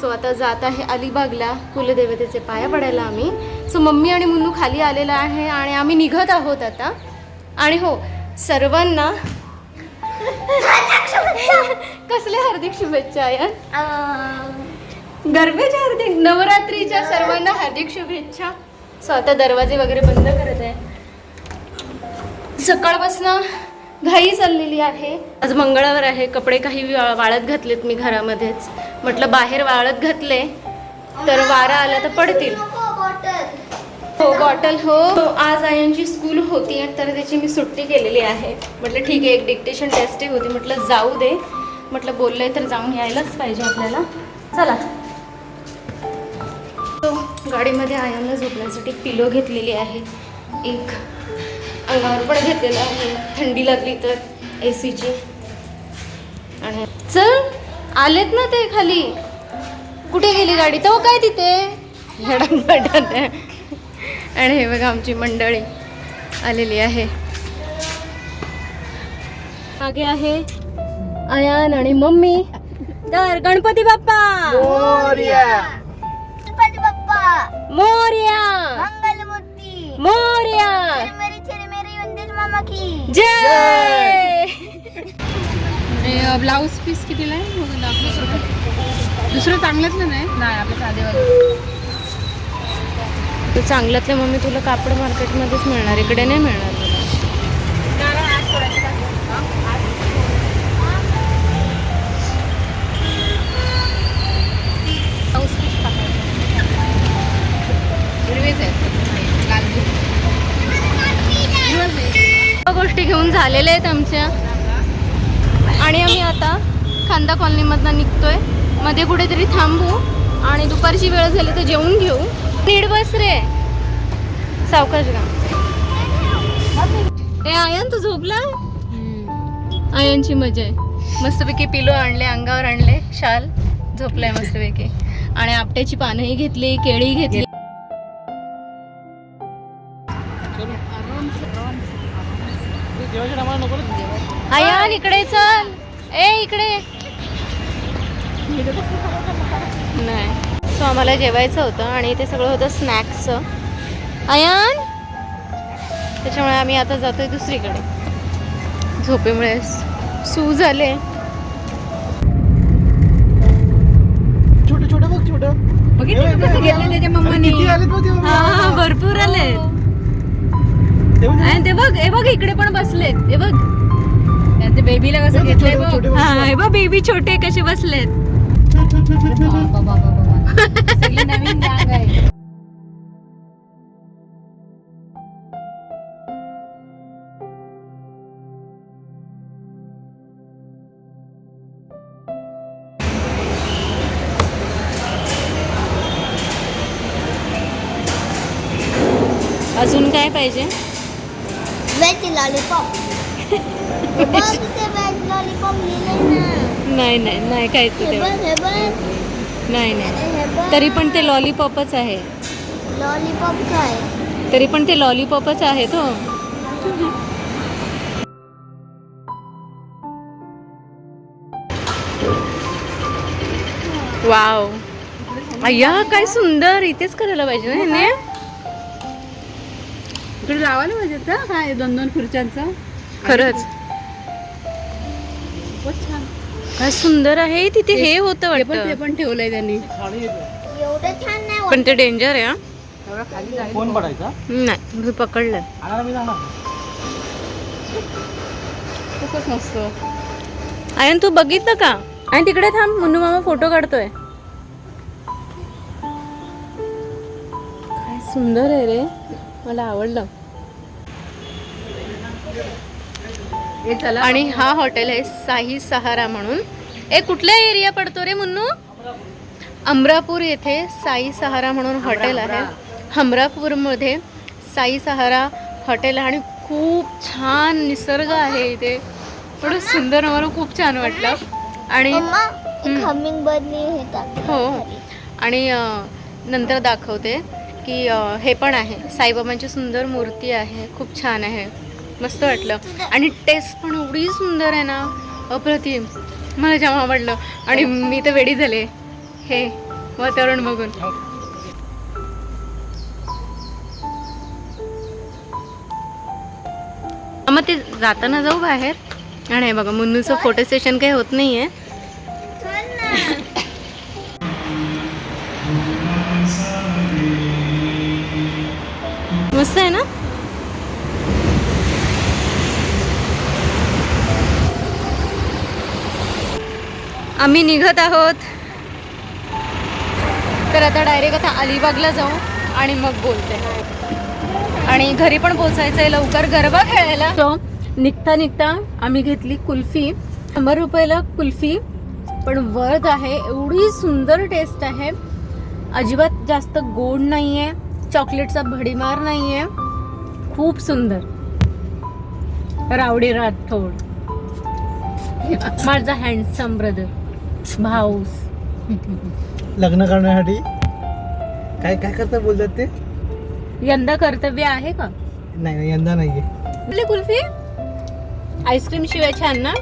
So आता जात आहे अलिबागला. कुलदेवतेचे पाया पडायला आम्ही. सो मम्मी आणि मुन्नू खाली आलेला आहे आणि आम्ही निघत आहोत आता. आणि हो सर्वांना कसल्या हार्दिक शुभेच्छा यार गरबेच्या हार्दिक नवरात्रीच्या सर्वांना हार्दिक शुभेच्छा. सो आता दरवाजे वगैरे बंद करत आहे. सकाळपासनं घाई चाललेली आहे. आज मंगळवार आहे. कपडे काही वा- वाळत घातलेत मी घरामध्येच. म्हटलं बाहेर वाळत घातले तर वारा आला तर पडतील. हो बॉटल हो. आज आयांची स्कूल होती तर त्याची मी सुट्टी केलेली आहे. म्हटलं ठीक आहे एक डिक्टेशन टेस्टही होती. म्हटलं जाऊ दे. म्हटलं बोललंय तर जाऊन यायलाच पाहिजे आपल्याला. चला. तो गाडीमध्ये आयांना झोपण्यासाठी पिलो घेतलेली आहे. एक अंगावर पण घेतलेलं आहे. थंडी लागली तर ए सीची आणि चल आलेत ना ते खाली. कुठे गेली गाडी? तो काय तिथे? आणि हे बघा आमची मंडळी आलेली आहे. मागे आहे आयान आणि मम्मी. तर गणपती बाप्पा. गणपती बाप्पा. मोर्या. मंगलमूर्ती. मोर्या मेरी मामा की जय ब्लाऊज पीस कितीला आहे दुसरं चांगलंच नाही नाही आपलं साधेवाले तू मम्मी तुला कापड मार्केटमध्येच मिळणार इकडे नाही मिळणार गोष्टी घेऊन आहेत आमच्या आणि आम्ही आता खांदा कॉलनीमधनं निघतोय. मध्ये कुठेतरी थांबू आणि दुपारची वेळ झाली तर जेवून घेऊ. नीड बस रे. सावकाश गा. ए आयन तू झोपला? आयनची मजा आहे. मस्तपैकी पिलो आणले अंगावर आणले शाल. झोपलाय मस्तपैकी. आणि आपट्याची पानंही घेतली केळी घेतली. आयान इकडे चल. ए इकडे. नाही. सो आम्हाला जेवायचं होतं आणि ते सगळं होतं स्नॅक्सचं. आयान त्याच्यामुळे आम्ही आता जातोय दुसरीकडे. झोपेमुळे सू झाले. छोटे छोटे बघ छोटं. बघितलं कसं घेतलं आणि ते बघ हे बघ इकडे पण बसलेत. हे बघ. ते बेबीला कसं घेतलंय बघ. हा हे बघ बेबी छोटे कसे बसलेत. बाबा, बाबा, बाबा. सगळी नवीन बॅग आहे अजून काय पाहिजे? वेज लॉलीपॉप वेज लॉलीपॉप नाही नाही नाही खायचं नाही. नाही तरी पण ते लॉलीपॉपच आहे. लॉलीपॉप काय? तरी पण ते लॉलीपॉपच आहे तो वाव अय्या काय सुंदर. इथेच करायला पाहिजे ना इकडे लावायला पाहिजेत का काय दोन दोन खुर्च्यांचं. खरंच. खूपच छान. काय सुंदर आहे तिथे हे होतं ते पण ते वाटतं पण ठेवलंय त्यांनी. एवढं छान नाही पण ते डेंजर आहे हा. फोन पडायचा? नाही मी पकडलं. आणायला मी जाणार. खूपच मस्त. आयन तू बघितलं का? आणि तिकडे थांब मुन्नू मामा फोटो काढतोय. काय सुंदर आहे रे. मला आवडलं. आणि हा हॉटेल आहे साही सहारा म्हणून. ए कुठला एरिया पडतो रे मुन्नू? अमरापूर येथे साई सहारा म्हणून हॉटेल आहे. हमरापूरमध्ये साई सहारा हॉटेल आहे आणि खूप छान निसर्ग आहे इथे. थोडं सुंदर मला खूप छान वाटलं. आणि हे हो. आणि नंतर दाखवते की हे पण आहे. साईबाबांची सुंदर मूर्ती आहे. खूप छान आहे. मस्त वाटलं. आणि टेस्ट पण एवढी सुंदर आहे ना अप्रतिम. मला जाम आवडलं. आणि मी तर वेडी झाले. हे वातावरण बघून. मग ते जाताना जाऊ बाहेर. आणि हे बघा मुन्नूचं फोटो सेशन काही होत नाहीये. आहे मस्त आहे ना? आम्ही निघत आहोत. तर आता डायरेक्ट आता अलिबागला जाऊ आणि मग बोलते. आणि घरी पण पोचायचं आहे लवकर. गरबा खेळायला. तो निघता निघता आम्ही घेतली कुल्फी. शंभर रुपयाला कुल्फी. पण वर्थ आहे. एवढी सुंदर टेस्ट आहे. अजिबात जास्त गोड नाही आहे चॉकलेटचा भडीमार नाही आहे खूप सुंदर. रावडी राठोड. माझा हँडसम ब्रदर भाऊस लग्न करण्यासाठी? काय काय करता बोलतात ते? यंदा कर्तव्य आहे का? नाही नाही यंदा नाहीये. कुल्फी? आईस्क्रीम शिवाय छान ना?